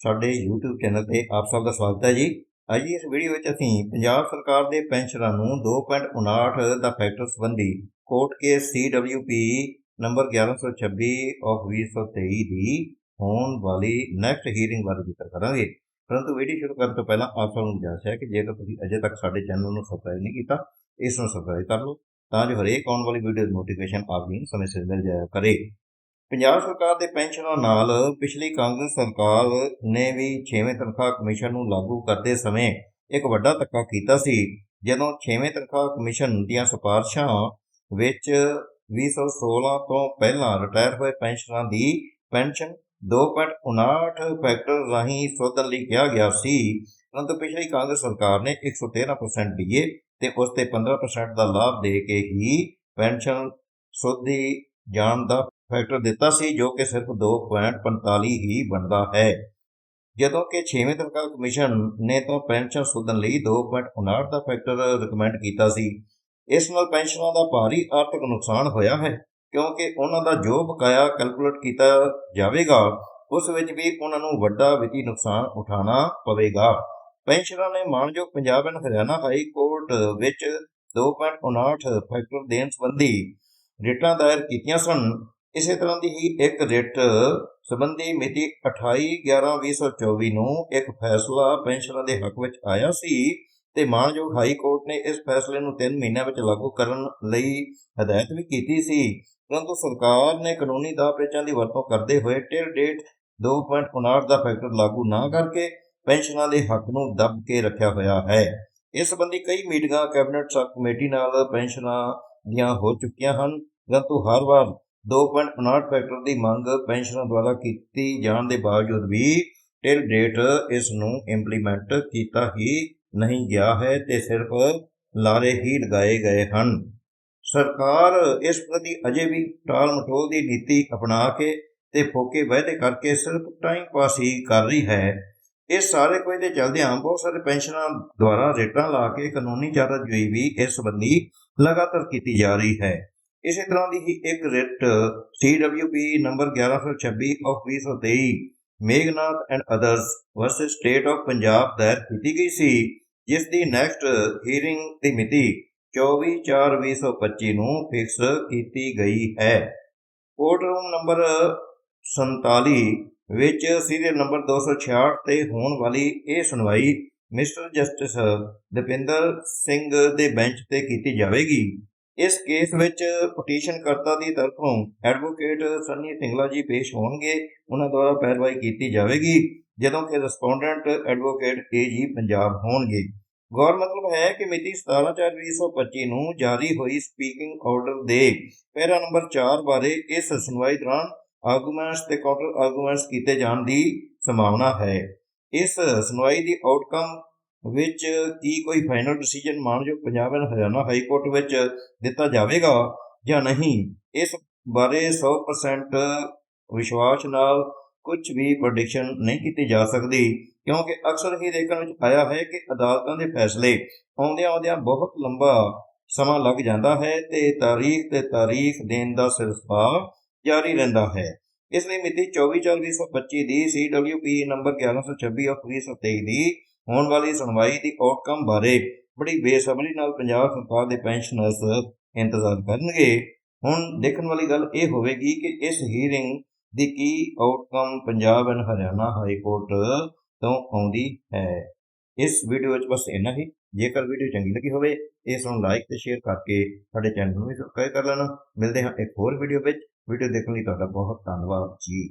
ਸਾਡੇ YouTube channel ਤੇ ਆਪ ਸਭ ਦਾ ਸਵਾਗਤ ਹੈ ਜੀ। ਅੱਜ ਦੀ ਇਸ ਵੀਡੀਓ ਵਿੱਚ ਅਸੀਂ ਪੰਜਾਬ ਸਰਕਾਰ ਦੇ ਪੈਨਸ਼ਨਰਾਂ ਨੂੰ 2.59 ਦਾ ਫੈਕਟਰ ਸੰਬੰਧੀ court case CWP number 1126 of 2023 ਦੀ ਹੋਣ ਵਾਲੀ ਨੈਕਸਟ ਹੀਅਰਿੰਗ ਬਾਰੇ ਜ਼ਿਕਰ ਕਰਾਂਗੇ। ਪਰੰਤੂ ਵੀਡੀਓ ਸ਼ੁਰੂ ਕਰਨ ਤੋਂ ਪਹਿਲਾਂ ਆਪ ਸਭ ਨੂੰ ਗੁਜ਼ਾਰਿਸ਼ ਹੈ ਕਿ ਜੇਕਰ ਤੁਸੀਂ ਅਜੇ ਤੱਕ ਸਾਡੇ ਚੈਨਲ ਨੂੰ ਸਬਸਕ੍ਰਾਈਬ ਨਹੀਂ ਕੀਤਾ, ਇਸ ਨੂੰ ਸਬਸਕ੍ਰਾਈਬ ਕਰ ਲਓ, ਤਾਂ ਜੋ ਹਰੇਕ ਆਉਣ ਵਾਲੀ ਵੀਡੀਓ ਦੀ ਨੋਟੀਫਿਕੇਸ਼ਨ ਆਪ ਨੂੰ ਸਮੇਂ ਸਿਰ ਮਿਲ ਜਾਇਆ ਕਰੇ। ਪੰਜਾਬ ਸਰਕਾਰ ਦੇ ਪੈਨਸ਼ਨਾਂ ਨਾਲ ਪਿਛਲੀ ਕਾਂਗਰਸ ਸਰਕਾਰ ਨੇ ਵੀ 6ਵੇਂ ਤਨਖਾਹ ਕਮਿਸ਼ਨ ਨੂੰ ਲਾਗੂ ਕਰਦੇ ਸਮੇਂ ਇੱਕ ਵੱਡਾ ਧੱਕਾ ਕੀਤਾ ਸੀ। ਜਦੋਂ 6ਵੇਂ ਤਨਖਾਹ ਕਮਿਸ਼ਨ ਦੀਆਂ ਸਿਫਾਰਸ਼ਾਂ ਵਿੱਚ 2016 ਤੋਂ ਪਹਿਲਾਂ ਰਿਟਾਇਰ ਹੋਏ ਪੈਨਸ਼ਨਰਾਂ ਦੀ ਪੈਨਸ਼ਨ 2.59 ਫੈਕਟਰ ਰਾਹੀਂ ਸੋਧਣ ਲਈ ਕਿਹਾ ਗਿਆ ਸੀ। ਪਰੰਤੂ ਪਿਛਲੀ ਕਾਂਗਰਸ ਸਰਕਾਰ ਨੇ 113% ਡੀਏ ਤੇ ਉਸ ਤੇ 15% ਦਾ ਲਾਭ ਦੇ ਕੇ ਹੀ ਪੈਨਸ਼ਨ ਸੋਧੀ ਜਾਣ ਦਾ ਫੈਕਟਰ ਦਿੱਤਾ ਸੀ, ਜੋ ਕਿ ਸਿਰਫ 2.45 ਹੀ ਬਣਦਾ ਹੈ। ਜਦੋਂ ਕਿ 6ਵੇਂ ਤਨਖਾਹ ਕਮਿਸ਼ਨ ਨੇ ਤਾਂ ਪੈਨਸ਼ਨ ਸੋਧਣ ਲਈ 2.59 ਦਾ ਫੈਕਟਰ ਰეკਮੈਂਡ ਕੀਤਾ ਸੀ। ਇਸ ਨਾਲ ਪੈਨਸ਼ਨਾਂ ਦਾ ਭਾਰੀ ਆਰਥਿਕ ਨੁਕਸਾਨ ਹੋਇਆ ਹੈ, ਕਿਉਂਕਿ ਉਹਨਾਂ ਦਾ ਜੋ ਬਕਾਇਆ ਕੈਲਕੂਲੇਟ ਕੀਤਾ ਜਾਵੇਗਾ, ਉਸ ਵਿੱਚ ਵੀ ਉਹਨਾਂ ਨੂੰ ਵੱਡਾ ਵਿੱਤੀ ਨੁਕਸਾਨ ਉਠਾਉਣਾ ਪਵੇਗਾ। ਪੈਨਸ਼ਨਰਾਂ ਨੇ ਮਾਨਯੋਗ Punjab and Haryana high court ਵਿੱਚ 2.59 ਫੈਕਟਰ ਦੇਣ ਸੰਬੰਧੀ ਰਿਟਾਂ ਦਾਇਰ ਕੀਤੀਆਂ ਸਨ। ਇਸੇ ਤਰ੍ਹਾਂ ਦੀ ਹੀ ਇੱਕ ਰਿਟ ਸੰਬੰਧੀ ਮਿਤੀ 28/11/2024 ਨੂੰ ਇੱਕ ਫੈਸਲਾ ਪੈਨਸ਼ਨਰਾਂ ਦੇ ਹੱਕ ਵਿੱਚ ਆਇਆ ਸੀ ਤੇ ਮਾਨਯੋਗ ਹਾਈ ਕੋਰਟ ਨੇ ਇਸ ਫੈਸਲੇ ਨੂੰ 3 ਮਹੀਨਿਆਂ ਵਿੱਚ ਲਾਗੂ ਕਰਨ ਲਈ ਹਦਾਇਤ ਵੀ ਕੀਤੀ ਸੀ। ਪਰੰਤੂ ਸਰਕਾਰ ਨੇ ਕਾਨੂੰਨੀ ਦਾਅਪੇਚਾਂ ਦੀ ਵਰਤੋਂ ਕਰਦੇ ਹੋਏ ਟਿਲ ਡੇਟ 2.59 ਦਾ ਫੈਕਟਰ ਲਾਗੂ ਨਾ ਕਰਕੇ ਪੈਨਸ਼ਨਾਂ ਦੇ ਹੱਕ ਨੂੰ ਦੱਬ ਕੇ ਰੱਖਿਆ ਹੋਇਆ ਹੈ। ਇਸ ਸੰਬੰਧੀ ਕਈ ਮੀਟਿੰਗਾਂ ਕੈਬਨਿਟ ਸਬ ਕਮੇਟੀ ਨਾਲ ਪੈਨਸ਼ਨਾਂ ਦੀਆਂ ਹੋ ਚੁੱਕੀਆਂ ਹਨ। ਪਰੰਤੂ ਹਰ ਵਾਰ 2.59 ਫੈਕਟਰ ਦੀ ਮੰਗ ਪੈਨਸ਼ਨਰਾਂ ਦੁਆਰਾ ਕੀਤੀ ਜਾਣ ਦੇ ਬਾਵਜੂਦ ਵੀ ਟਿਲ ਡੇਟ ਇਸ ਨੂੰ ਇੰਪਲੀਮੈਂਟ ਕੀਤਾ ਹੀ ਨਹੀਂ ਗਿਆ ਹੈ ਤੇ ਸਿਰਫ ਲਾਰੇ ਹੀ ਲਗਾਏ ਗਏ ਹਨ। ਸਰਕਾਰ ਇਸ ਪ੍ਰਤੀ ਅਜੇ ਵੀ ਟਾਲ ਮਟੋਲ ਦੀ ਨੀਤੀ ਅਪਣਾ ਕੇ ਤੇ ਫੋਕੇ ਵਾਅਦੇ ਕਰਕੇ ਸਿਰਫ ਟਾਈਮ ਪਾਸ ਹੀ ਕਰ ਰਹੀ ਹੈ। ਇਹ ਸਾਰੇ ਕੁਝ ਦੇ ਚੱਲਦਿਆਂ ਬਹੁਤ ਸਾਰੇ ਪੈਨਸ਼ਨਾਂ ਦੁਆਰਾ ਰੇਟਾਂ ਲਾ ਕੇ ਕਾਨੂੰਨੀ ਚਾਰਾਜੋਈ ਵੀ ਇਸ ਸੰਬੰਧੀ ਲਗਾਤਾਰ ਕੀਤੀ ਜਾ ਰਹੀ ਹੈ। ਇਸੇ ਤਰ੍ਹਾਂ ਦੀ ਹੀ ਇੱਕ writ CWP number 1126 of 2023 Meghnath and others versus state of Punjab ਦਾਇਰ ਕੀਤੀ ਗਈ ਸੀ, ਜਿਸ ਦੀ ਨੈਕਸਟ ਹੀਅਰਿੰਗ ਦੀ ਮਿਤੀ 24/4/2025 ਨੂੰ ਫਿਕਸ ਕੀਤੀ ਗਈ ਹੈ। ਕੋਰਟ ਰੂਮ ਨੰਬਰ 47 ਵਿੱਚ ਸੀਰੀਅਲ ਨੰਬਰ 266 ਤੇ ਹੋਣ ਵਾਲੀ ਇਹ ਸੁਣਵਾਈ ਮਿਸਟਰ ਜਸਟਿਸ ਦਪਿੰਦਰ ਸਿੰਘ ਦੇ ਬੈਂਚ ਤੇ ਕੀਤੀ ਜਾਵੇਗੀ। ਇਸ ਕੇਸ ਵਿੱਚ ਪਟੀਸ਼ਨ ਕਰਤਾ ਦੀ ਤਰਫੋਂ ਐਡਵੋਕੇਟ ਸੰਨੀ ਸਿੰਗਲਾ ਜੀ ਪੇਸ਼ ਹੋਣਗੇ। ਉਹਨਾਂ ਦੁਆਰਾ ਪੈਰਵਾਈ ਕੀਤੀ ਜਾਵੇਗੀ, ਜਦੋਂ ਕਿ ਰਿਸਪੋਂਡੈਂਟ ਐਡਵੋਕੇਟ ਏਜੀ ਪੰਜਾਬ ਹੋਣਗੇ। ਗੌਰ ਮਤਲਬ ਹੈ ਕਿ ਮਿਤੀ 17/4/2025 ਨੂੰ ਜਾਰੀ ਹੋਈ ਸਪੀਕਿੰਗ ਆਰਡਰ ਦੇ ਪੈਰਾ ਨੰਬਰ 4 ਬਾਰੇ ਇਸ ਸੁਣਵਾਈ ਦੌਰਾਨ ਆਰਗੂਮੈਂਟਸ ਤੇ ਕਾਊਂਟਰ ਆਰਗੂਮੈਂਟਸ ਕੀਤੇ ਜਾਣ ਦੀ ਸੰਭਾਵਨਾ ਹੈ। ਇਸ ਸੁਣਵਾਈ ਦੀ ਆਊਟਕਮ ਵਿੱਚ ਕੀ ਕੋਈ ਫਾਈਨਲ ਡਿਸੀਜਨ ਮਾਨਯੋਗ Punjab and Haryana high court ਵਿੱਚ ਦਿੱਤਾ ਜਾਵੇਗਾ ਜਾਂ ਨਹੀਂ, ਇਸ ਬਾਰੇ 100% ਵਿਸ਼ਵਾਸ ਨਾਲ ਕੁਝ ਵੀ ਪ੍ਰੈਡਿਕਸ਼ਨ ਨਹੀਂ ਕੀਤੀ ਜਾ ਸਕਦੀ, ਕਿਉਂਕਿ ਅਕਸਰ ਹੀ ਦੇਖਣ ਵਿੱਚ ਆਇਆ ਹੈ ਕਿ ਅਦਾਲਤਾਂ ਦੇ ਫੈਸਲੇ ਆਉਂਦਿਆਂ ਆਉਂਦਿਆਂ ਬਹੁਤ ਲੰਬਾ ਸਮਾਂ ਲੱਗ ਜਾਂਦਾ ਹੈ ਤੇ ਤਾਰੀਖ ਤੇ ਤਾਰੀਖ ਦੇਣ ਦਾ ਸਿਲਸਿਲਾ ਜਾਰੀ ਰਹਿੰਦਾ ਹੈ। ਇਸ ਲਈ ਮਿਤੀ 24/4/2025 ਦੀ CWP ਨੰਬਰ 1126 ਆਫ 2023 ਦੀ ਹੋਣ ਵਾਲੀ ਸੁਣਵਾਈ ਦੀ ਆਊਟਕਮ ਬਾਰੇ ਬੜੀ ਬੇਸਬਰੀ ਨਾਲ ਪੰਜਾਬ ਸਰਕਾਰ ਦੇ ਪੈਨਸ਼ਨਰਸ ਇੰਤਜ਼ਾਰ ਕਰਨਗੇ। ਹੁਣ ਦੇਖਣ ਵਾਲੀ ਗੱਲ ਇਹ ਹੋਵੇਗੀ ਕਿ ਇਸ ਹੀਅਰਿੰਗ ਦੀ ਕੀ outcome Punjab and Haryana high court ਤੋਂ ਆਉਂਦੀ ਹੈ। ਇਸ ਵੀਡੀਓ ਵਿੱਚ ਬਸ ਇੰਨਾ ਹੀ। ਜੇਕਰ ਵੀਡੀਓ ਚੰਗੀ ਲੱਗੀ ਹੋਵੇ, ਇਸ ਨੂੰ ਲਾਈਕ ਤੇ ਸ਼ੇਅਰ ਕਰਕੇ ਸਾਡੇ ਚੈਨਲ ਨੂੰ ਵੀ ਸਬਸਕ੍ਰਾਈਬ ਕਰ ਲੈਣਾ। ਮਿਲਦੇ ਹਾਂ ਇੱਕ ਹੋਰ ਵੀਡੀਓ ਵਿੱਚ। ਵੀਡੀਓ ਦੇਖਣ ਲਈ ਤੁਹਾਡਾ ਬਹੁਤ ਧੰਨਵਾਦ ਜੀ।